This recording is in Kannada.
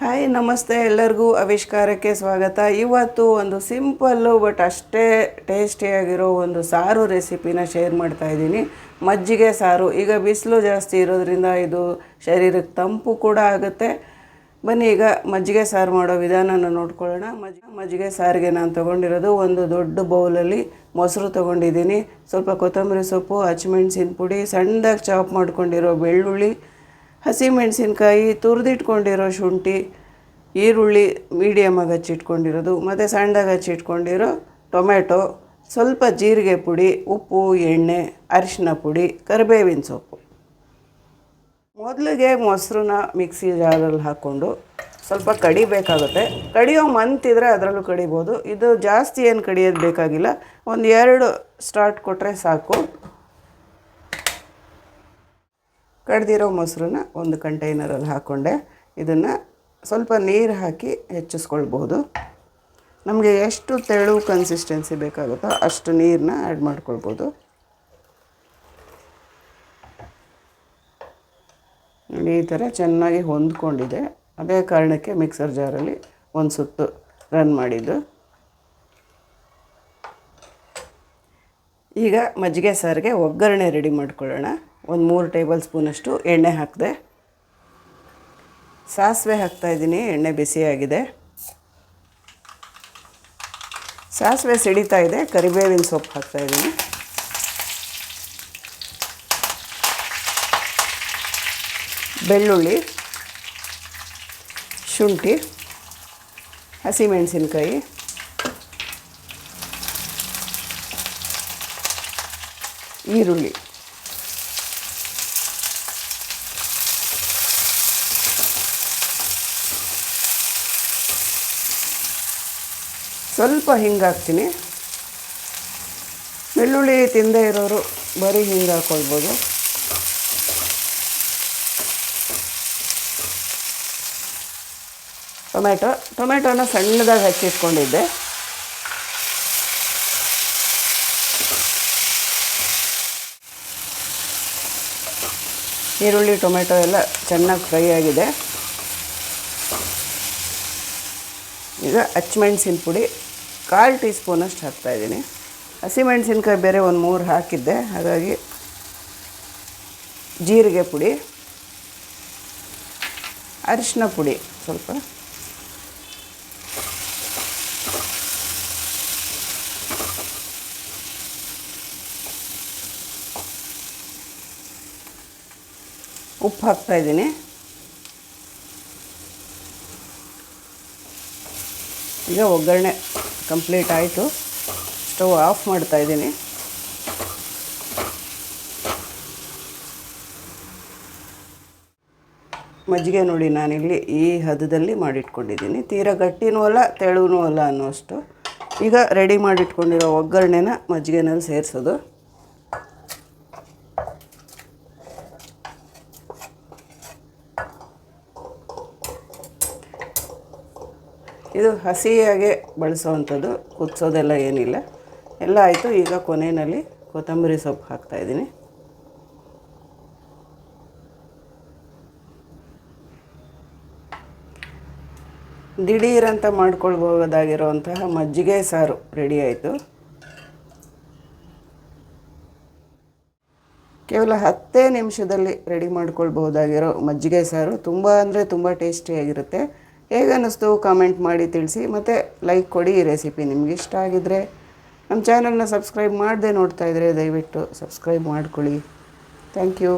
ಹಾಯ್ ನಮಸ್ತೆ ಎಲ್ಲರಿಗೂ ಆವಿಷ್ಕಾರಕ್ಕೆ ಸ್ವಾಗತ. ಇವತ್ತು ಒಂದು ಸಿಂಪಲ್ಲು ಬಟ್ ಅಷ್ಟೇ ಟೇಸ್ಟಿಯಾಗಿರೋ ಒಂದು ಸಾರು ರೆಸಿಪಿನ ಶೇರ್ ಮಾಡ್ತಾ ಇದ್ದೀನಿ. ಮಜ್ಜಿಗೆ ಸಾರು. ಈಗ ಬಿಸಿಲು ಜಾಸ್ತಿ ಇರೋದ್ರಿಂದ ಇದು ಶರೀರಕ್ಕೆ ತಂಪು ಕೂಡ ಆಗುತ್ತೆ. ಬನ್ನಿ ಈಗ ಮಜ್ಜಿಗೆ ಸಾರು ಮಾಡೋ ವಿಧಾನನ ನೋಡ್ಕೊಳ್ಳೋಣ. ಮಜ್ ಮಜ್ಜಿಗೆ ಸಾರಿಗೆ ನಾನು ತೊಗೊಂಡಿರೋದು ಒಂದು ದೊಡ್ಡ ಬೌಲಲ್ಲಿ ಮೊಸರು ತೊಗೊಂಡಿದ್ದೀನಿ. ಸ್ವಲ್ಪ ಕೊತ್ತಂಬರಿ ಸೊಪ್ಪು ಹಸಿಮೆಣ್ಸಿನ ಪುಡಿ ಸಣ್ಣದಾಗಿ ಚಾಪ್ ಮಾಡ್ಕೊಂಡಿರೋ ಬೆಳ್ಳುಳ್ಳಿ ಹಸಿಮೆಣಸಿನ್ಕಾಯಿ ತುರಿದಿಟ್ಕೊಂಡಿರೋ ಶುಂಠಿ, ಈರುಳ್ಳಿ ಮೀಡಿಯಮಾಗಿ ಹಚ್ಚಿಟ್ಕೊಂಡಿರೋದು, ಮತ್ತು ಸಣ್ಣದಾಗಿ ಹಚ್ಚಿಟ್ಕೊಂಡಿರೋ ಟೊಮೆಟೊ ಸ್ವಲ್ಪ ಜೀರಿಗೆ ಪುಡಿ, ಉಪ್ಪು, ಎಣ್ಣೆ, ಅರಿಶಿನ ಪುಡಿ, ಕರಿಬೇವಿನ ಸೊಪ್ಪು. ಮೊದಲಿಗೆ ಮೊಸರನ್ನ ಮಿಕ್ಸಿ ಜಾರಲ್ಲಿ ಹಾಕ್ಕೊಂಡು ಸ್ವಲ್ಪ ಕಡಿಬೇಕಾಗುತ್ತೆ ಕಡಿಯೋ ಮಂತಿದ್ರೆ ಅದರಲ್ಲೂ ಕಡಿಬೋದು. ಇದು ಜಾಸ್ತಿ ಏನು ಕಡಿಯೋದು ಬೇಕಾಗಿಲ್ಲ. ಒಂದು ಎರಡು ಸ್ಟಾರ್ಟ್ ಕೊಟ್ಟರೆ ಸಾಕು. ಕಡ್ದಿರೋ ಮೊಸರನ್ನ ಒಂದು ಕಂಟೈನರಲ್ಲಿ ಹಾಕ್ಕೊಂಡೆ ಇದನ್ನು ಸ್ವಲ್ಪ ನೀರು ಹಾಕಿ ಹೆಚ್ಚಿಸ್ಕೊಳ್ಬೋದು. ನಮಗೆ ಎಷ್ಟು ತೆಳು ಕನ್ಸಿಸ್ಟೆನ್ಸಿ ಬೇಕಾಗುತ್ತೋ ಅಷ್ಟು ನೀರನ್ನ ಆ್ಯಡ್ ಮಾಡ್ಕೊಳ್ಬೋದು. ನೋಡಿ, ಈ ಥರ ಚೆನ್ನಾಗಿ ಹೊಂದ್ಕೊಂಡಿದೆ. ಅದೇ ಕಾರಣಕ್ಕೆ ಮಿಕ್ಸರ್ ಜಾರಲ್ಲಿ ಒಂದು ಸುತ್ತು ರನ್ ಮಾಡಿದ್ದು. ಈಗ ಮಜ್ಜಿಗೆ ಸಾರಿಗೆ ಒಗ್ಗರಣೆ ರೆಡಿ ಮಾಡ್ಕೊಳ್ಳೋಣ. ಒಂದು ಮೂರು ಟೇಬಲ್ ಸ್ಪೂನಷ್ಟು ಎಣ್ಣೆ ಹಾಕಿದೆ. ಸಾಸಿವೆ ಹಾಕ್ತಾಯಿದ್ದೀನಿ ಎಣ್ಣೆ ಬಿಸಿಯಾಗಿದೆ. ಸಾಸಿವೆ ಸಿಡಿತಾ ಇದೆ, ಕರಿಬೇವಿನ ಸೊಪ್ಪು ಹಾಕ್ತಾಯಿದ್ದೀನಿ ಬೆಳ್ಳುಳ್ಳಿ, ಶುಂಠಿ, ಹಸಿಮೆಣಸಿನ್ಕಾಯಿ. ಈರುಳ್ಳಿ. ಸ್ವಲ್ಪ ಹಿಂಗಾಕ್ತೀನಿ ಬೆಳ್ಳುಳ್ಳಿ ತಿಂದೇ ಇರೋರು ಬರೀ ಹಿಂಗೆ ಹಾಕ್ಕೊಳ್ಬೋದು ಟೊಮೆಟೊ ಟೊಮೆಟೊನ ಸಣ್ಣದಾಗಿ ಹಚ್ಚಿಟ್ಕೊಂಡಿದ್ದೆ. ಈರುಳ್ಳಿ ಟೊಮೆಟೊ ಎಲ್ಲ ಚೆನ್ನಾಗಿ ಫ್ರೈ ಆಗಿದೆ. ಈಗ ಹಚ್ಮೆಣ್ಸಿನ ಪುಡಿ ಕಾಲು ಟೀ ಸ್ಪೂನಷ್ಟು ಹಾಕ್ತಾಯಿದ್ದೀನಿ ಹಸಿಮೆಣಸಿನ್ಕಾಯಿ ಬೇರೆ ಒಂದು ಮೂರು ಹಾಕಿದ್ದೆ. ಹಾಗಾಗಿ ಜೀರಿಗೆ ಪುಡಿ, ಅರಿಶಿನ ಪುಡಿ ಸ್ವಲ್ಪ. ಉಪ್ಪು ಹಾಕ್ತಾಯಿದ್ದೀನಿ ಈಗ ಒಗ್ಗರಣೆ ಕಂಪ್ಲೀಟ್ ಆಯಿತು. ಸ್ಟವ್ ಆಫ್ ಮಾಡ್ತಾ ಇದ್ದೀನಿ. ಮಜ್ಜಿಗೆ ನೋಡಿ ನಾನಿಲ್ಲಿ ಈ ಹದದಲ್ಲಿ ಮಾಡಿಟ್ಕೊಂಡಿದ್ದೀನಿ. ತೀರಾ ಗಟ್ಟಿನೂ ಅಲ್ಲ ತೆಳುವೂ ಅಲ್ಲ ಅನ್ನೋಷ್ಟು ಈಗ ರೆಡಿ ಮಾಡಿಟ್ಕೊಂಡಿರೋ ಒಗ್ಗರಣೆನ ಮಜ್ಜಿಗೆನಲ್ಲಿ ಸೇರಿಸೋದು. ಇದು ಹಸಿಯಾಗೆ ಬಳಸೋವಂಥದ್ದು, ಕುದಿಸೋದೆಲ್ಲ ಏನಿಲ್ಲ. ಎಲ್ಲ ಆಯಿತು, ಈಗ ಕೊನೆಯಲ್ಲಿ ಕೊತ್ತಂಬರಿ ಸೊಪ್ಪು ಹಾಕ್ತಾಯಿದ್ದೀನಿ ದಿಢೀರಂತ ಮಾಡ್ಕೊಳ್ಬೋದಾಗಿರುವಂತಹ ಮಜ್ಜಿಗೆ ಸಾರು ರೆಡಿ ಆಯಿತು. ಕೇವಲ ಹತ್ತೇ ನಿಮಿಷದಲ್ಲಿ ರೆಡಿ ಮಾಡ್ಕೊಳ್ಬಹುದಾಗಿರೋ ಮಜ್ಜಿಗೆ ಸಾರು ತುಂಬ ಅಂದರೆ ತುಂಬ ಟೇಸ್ಟಿಯಾಗಿರುತ್ತೆ. ಹೇಗೆ ಅನ್ನಿಸ್ತು ಕಾಮೆಂಟ್ ಮಾಡಿ ತಿಳಿಸಿ, ಮತ್ತು ಲೈಕ್ ಕೊಡಿ ಈ ರೆಸಿಪಿ ನಿಮ್ಗೆ ಇಷ್ಟ ಆಗಿದ್ದರೆ ನಮ್ಮ ಚಾನಲ್ನ ಸಬ್ಸ್ಕ್ರೈಬ್ ಮಾಡದೆ ನೋಡ್ತಾ ಇದ್ದರೆ ದಯವಿಟ್ಟು ಸಬ್ಸ್ಕ್ರೈಬ್ ಮಾಡ್ಕೊಳ್ಳಿ. Thank you